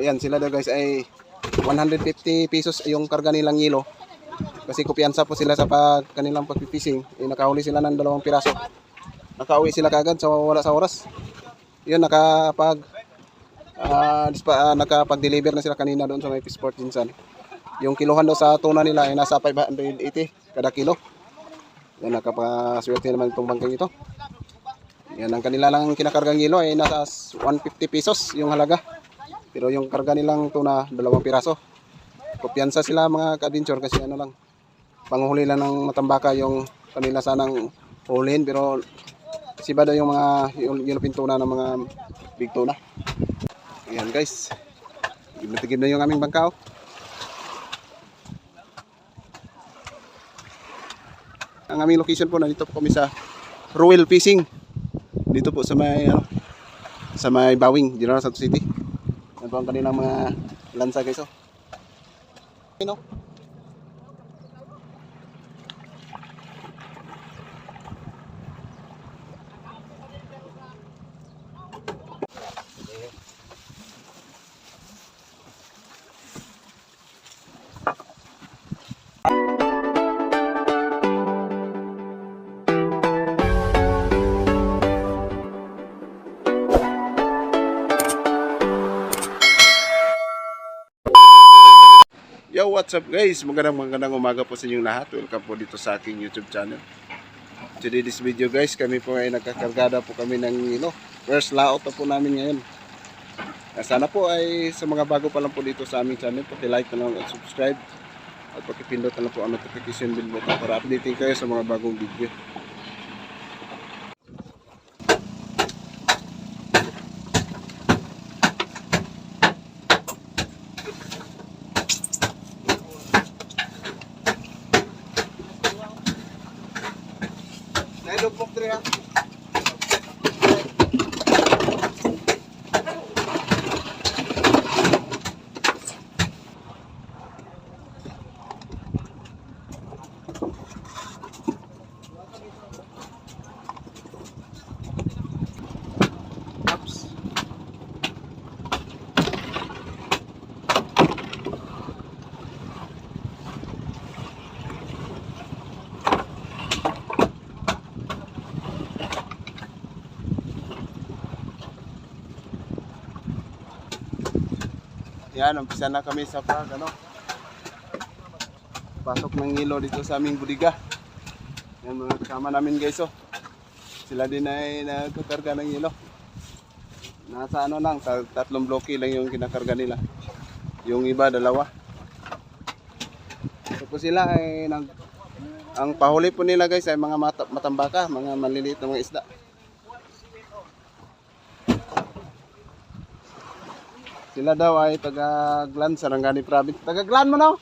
Ayan, sila daw guys ay 150 pesos yung karga nilang yelo. Kasi kupiyansa po sila sa pag kanilang pagpipishing. Eh, nakahuli sila ng dalawang piraso. Nakauwi sila kagad sa wala sa oras. Yun, nakapag dispa, ah, nakapag-deliver na sila kanina doon sa may Fishport Jinsan. Yung kilohan daw sa tuna nila ay nasa 580 kada kilo. Yan, nakapaswerte naman itong bangkang ito. Yan, ang kanila lang kinakargang yelo ay nasa 150 pesos yung halaga. Pero yung karga nilang tuna, dalawang piraso. Kumpiyansa sila mga ka-adventure kasi ano lang, panghuli lang ng matambaka yung kanila sanang hulihin pero siba daw yung mga yung tuna ng mga big tuna. Ayan guys, tigib na yung aming bangka oh. Ang aming location po, nandito po kami sa Ruel Fishing. Dito po sa may ano, sa may Bawing, General Santos City. Ang kanilang mga lansa guys oh. Ano? Yo, what's up guys? Magandang magandang umaga po sa inyong lahat. Welcome po dito sa aking YouTube channel. Today this video guys, kami po ay nagkakargada po kami ng ino. First layout na po namin ngayon. Ah, Sana po ay sa mga bago pa lang po dito sa aming channel, paki-like na lang at subscribe. At pakipindot na lang po ang notification bell button para updating kayo sa mga bagong video. Nailupok diri ha. Ups. Yan, umpisa na kami sa pag, ano, pasok ng ilo dito sa aming budiga. Yan mga kasama namin guys, oh. Sila din ay nagkakarga ng ilo. Nasa ano lang, ta- tatlong bloke lang yung kinakarga nila. Yung iba, dalawa. Tapos sila ay nag... Ang pahuli po nila guys ay mga mata- matambaka, mga maliliit na mga isda. Sila daw ay taga Glan, Sarangani Province. Taga Glan mo no?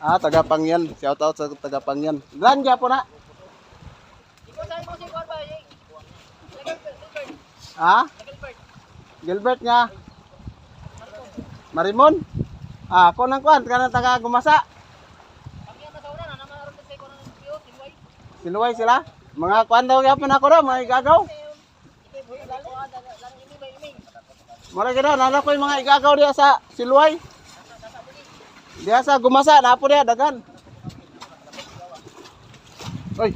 Ah, taga Pangyan. Shout out sa taga Pangyan. Glan po na. Ha? Gilbert nga. Marimon? Ah, ako nang kwan, kanang taga Gumasa. Siluway sila? Mga kwan daw yapon ako daw, mga igagaw. Mara gina, nala ko yung mga igagaw diya sa Siluway. Diya sa Gumasa, napo diya, dagan. Oy.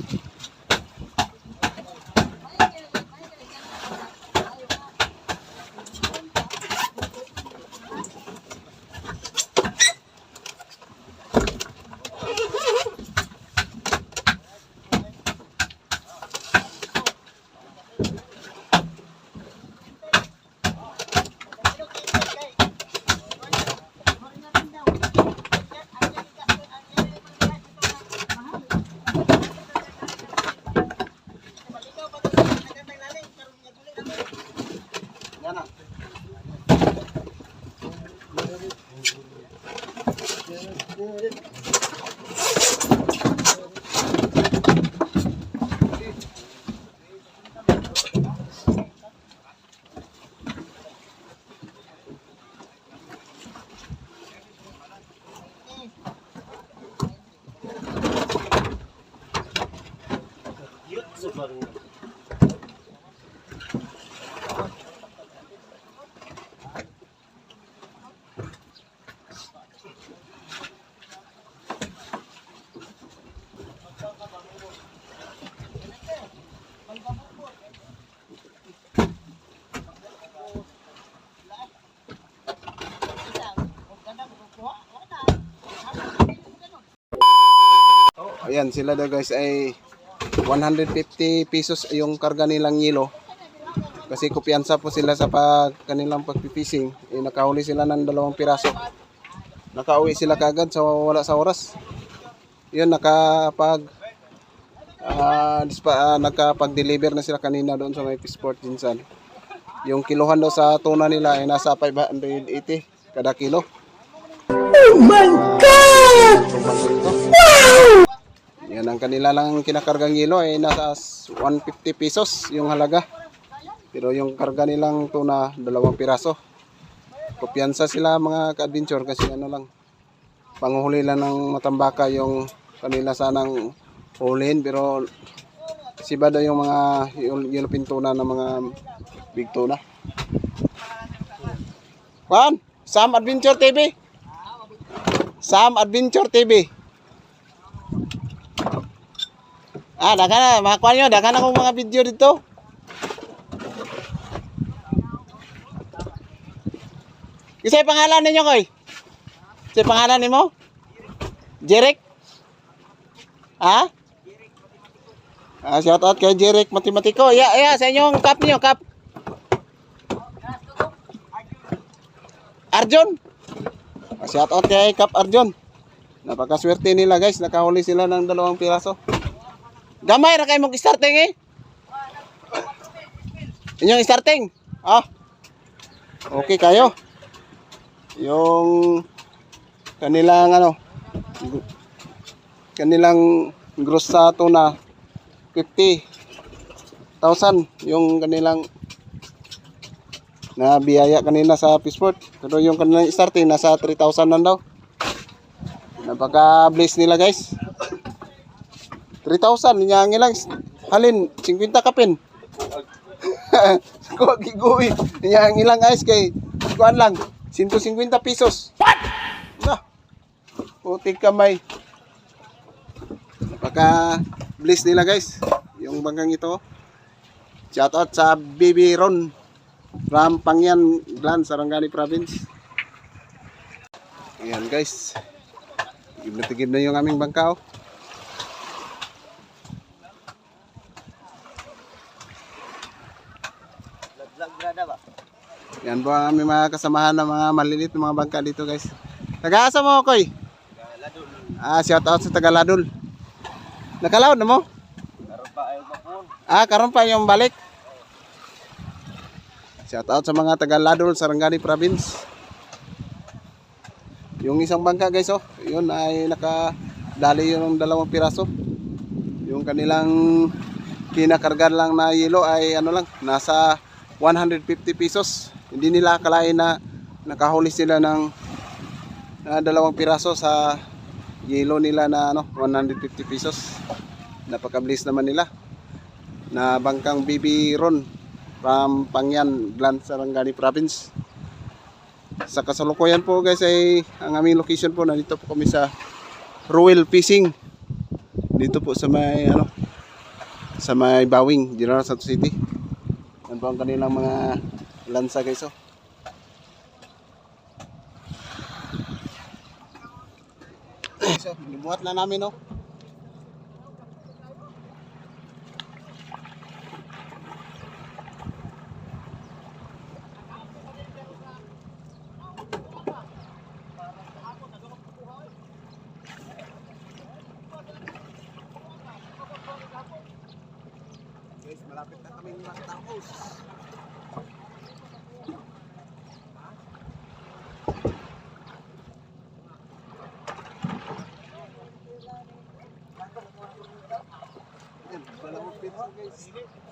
Ayan sila daw guys ay 150 pesos yung karga nilang yelo. Kasi kupiyansa po sila sa pag kanilang pagpipishing. Eh, nakahuli sila ng dalawang piraso. Nakauwi sila kagad sa wala sa oras. Yun, nakapag ah dispa, ah, nakapag-deliver na sila kanina doon sa may Fishport Jinsan. Yung kiluhan daw sa tuna nila ay nasa 580 kada kilo. Oh my God! Yan ang kanila lang kinakargang yelo ay nasa 150 pesos yung halaga. Pero yung karga nilang tuna, dalawang piraso. Kumpiyansa sila mga ka-adventure kasi ano lang, panghuli lang ng matambaka yung kanila sanang hulihin pero siba daw yung mga yellow tuna ng mga big tuna. Juan, Sam Adventure TV. Sam Adventure TV. Ah, dagan na, makakuha nyo, dagan akong mga video dito. Isa yung pangalan ninyo, Koy? Isa yung pangalan ni mo? Jeric? Ha? Ah, shout out kay Jeric Matematiko. Ya, ya, sa inyong cup niyo, cup. Arjun. Ah, shout out kay Cup Arjun. Napakaswerte nila guys, nakahuli sila ng dalawang piraso. Gamay ra kay mong starting eh. Inyong starting. Ah. Okay kayo. Yung kanilang ano kanilang gross sa tuna 50,000 yung kanilang na biyaya kanina sa Fishport. Pero yung kanilang starting nasa 3,000 lang daw. Napaka-bless nila guys. 3,000 niya ang ilang halin 50 kapin. Ko giguwi niya ang ilang guys kay kuan lang 150 pesos. What? Na. Putik kamay. Napaka bless nila guys. Yung bangkang ito. Shout out sa Ron from Pangyan Glan, Sarangani Province. Ayan guys. Tigib na tigib na yung aming bangka Yan po ang aming mga kasamahan ng mga maliliit na mga bangka dito guys. Tagaasa mo, Koy? Ah, shout out sa Tagaladol. Nakalaon na mo? Ah, karon pa yung balik. Shout out sa mga Tagaladol, Sarangani Province. Yung isang bangka guys oh, yun ay nakadali yun ng dalawang piraso. Yung kanilang kinakargan lang na yelo ay ano lang, nasa 150 pesos. Hindi nila akalain na nakahuli sila ng na dalawang piraso sa yelo nila na ano, 150 pesos. Napaka-bliss naman nila. Na bangkang BB Ron from Pangyan, Glan, Sarangani Province. Sa kasalukuyan po guys ay ang aming location po nandito po kami sa Ruel Fishing. Dito po sa may ano sa may Bawing, General Santos City. Yan po ang kanilang mga lansa guys oh. So, nibuhat na namin oh. Thanks.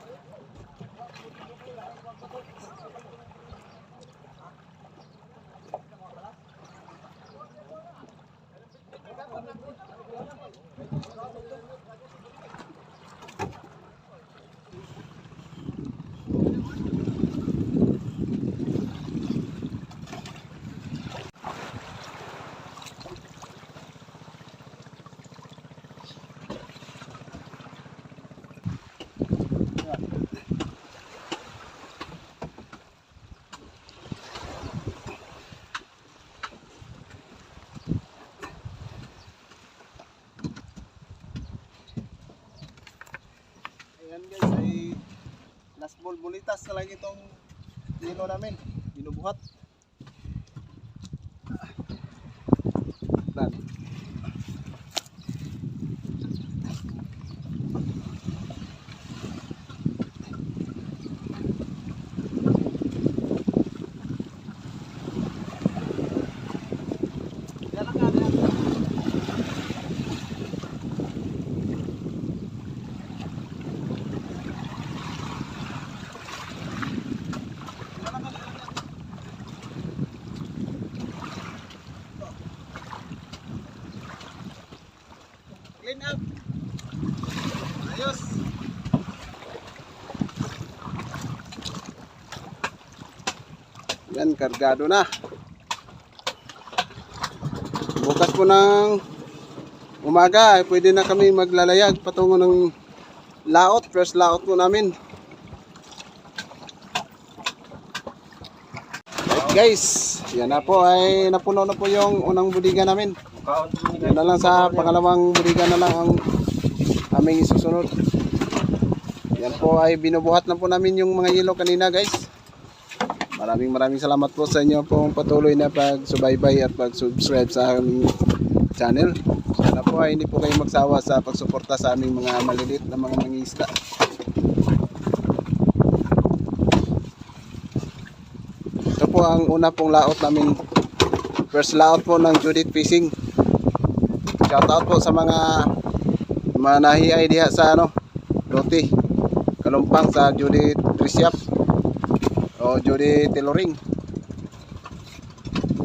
Guys. bulitas na lang itong yelo namin. Binubuhat. Dan. Clean up. Ayos. Yan, kargado na. Bukas po ng umaga, eh, pwede na kami maglalayag patungo ng laot, first laot po namin. Guys, yan na po ay napuno na po yung unang budiga namin. Yan na lang sa pangalawang budiga na lang ang aming isusunod. Yan po ay binubuhat na po namin yung mga yelo kanina guys. Maraming maraming salamat po sa inyo pong patuloy na pagsubaybay at pag-subscribe sa aming channel. Sana po ay hindi po kayo magsawa sa pagsuporta sa aming mga maliliit na mga mangisda. Ito po ang una pong laot namin. First laot po ng Judith Fishing. Shoutout po sa mga nahiay diha sa ano, Lote. Kalumpang sa Judith Trisyap o Judith Tailoring.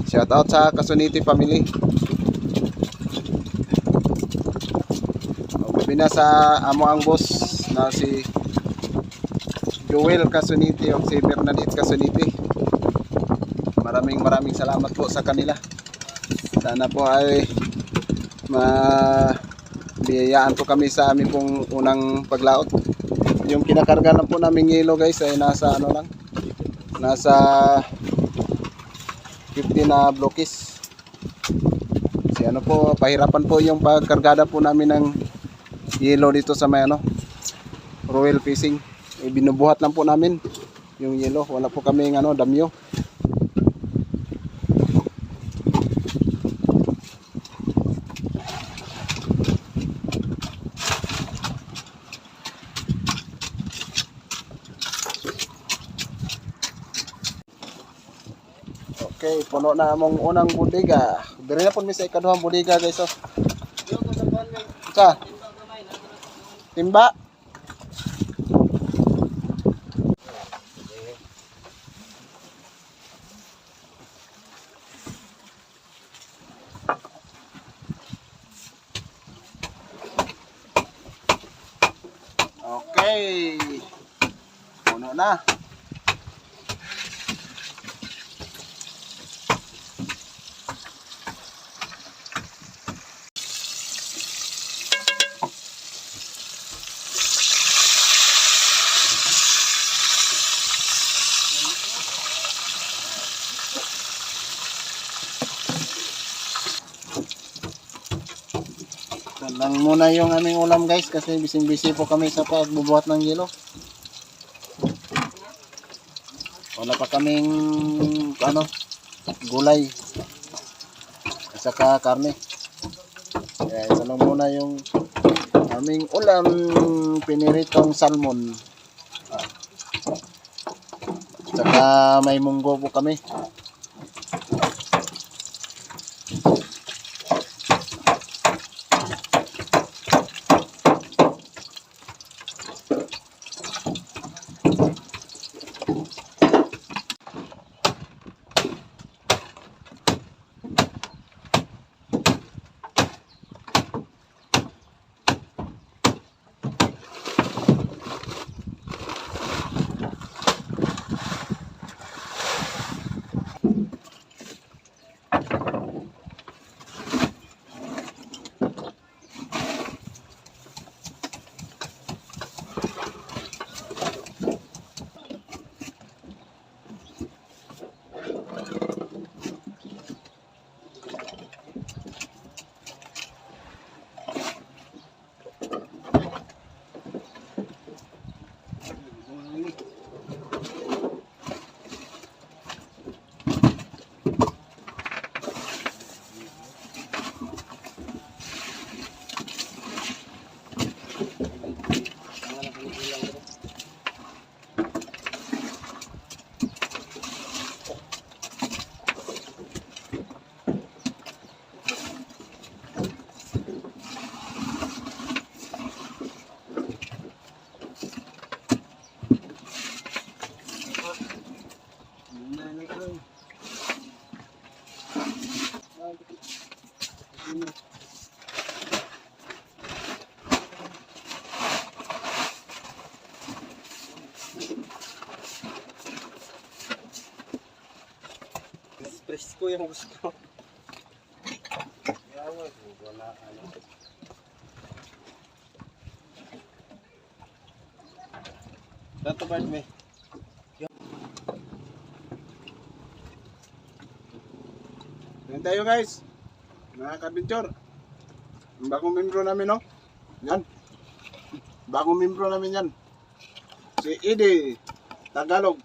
Shoutout sa Kasuniti family. O gabi na sa amo ang boss na si Joel Kasuniti o si Bernadette Kasuniti. Maraming maraming salamat po sa kanila. Sana po ay mabiyayaan po kami sa aming pong unang paglaot. Yung kinakarga lang po namin yelo guys ay nasa ano lang, nasa 50 na blokis. Kasi ano po, pahirapan po yung pagkargada po namin ng yelo dito sa may ano, Royal Fishing. Eh, binubuhat lang po namin yung yelo. Wala po kami ano, damyo. Okay, puno na among unang budiga. Diri na po mi sa ikaduhang budiga guys. Oh. Timba? Okay. Puno na. Yan lang muna yung aming ulam guys kasi bising busy po kami sa pagbubuhat ng yelo. Wala pa kaming ano gulay at saka karne. Kaya ito lang muna yung aming ulam piniritong salmon. At saka may munggo po kami. Presko yung gusto. Dato ba me? Yan tayo guys. Mga kabinchor. Ang bagong membro namin no. Yan. Bagong membro namin yan. Si Ede Tagalog.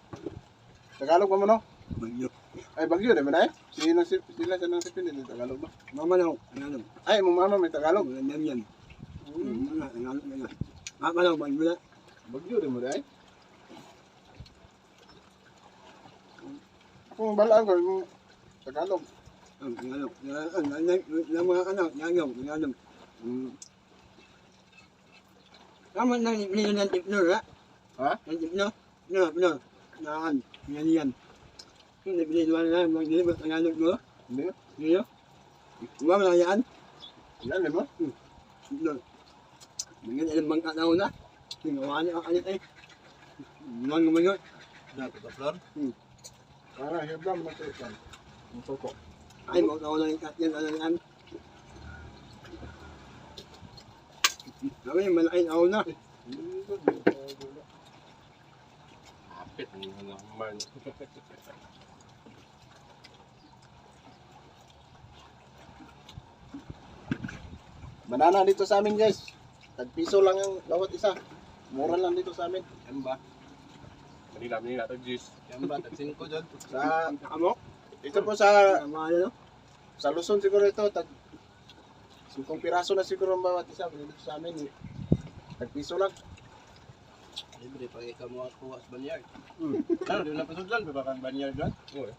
Tagalog ba mo no? Bagyo. Ay bagyo naman ay. Sila si sila sa nang sipin din Tagalog ba? Mama na, ano, Ay mama may Tagalog. yan yan yan. Ano, ano, ano. Mama na, bagyo na. Bagyo din mo ay. Kung balaan ko Tagalog. Ang ano, yan, ano, yan, yan, mga ano, yan, yan, yan, yan. Mm. Tama na, hindi na tip no, ha? Ha? Ang tip no? No, no, naan, yan, yan. Hindi, hindi, wala na, hindi, ba, ang ano, mo? Hindi. Hindi, no? Diba, mga yan? Yan mo. No. Mga ilang bang kataon na. Tingawaan niya, ano, eh. Mga mga yun. Dapat ba flor? Hmm. Para heblam na to kan. Ang soko. Ay, mo ako lang ikat yan, ano yan. Sabi, malaking ako na. Kapit ang mga man. Banana dito sa amin guys. Tagpiso lang ang bawat isa. Mura lang dito sa amin. Yan ba? Manila, Manila, tag juice. Yan ba? Tag 5 dyan. Sa, Amo? Ito po sa, sa Luzon siguro ito. Tag 5 piraso na siguro ang bawat isa. Dito sa amin. eh. Tagpiso lang. Libre, pag ikaw mo ako sa banyard. Hmm. Ano, di na pasudlan, pa ba kang banyard doon? Oo.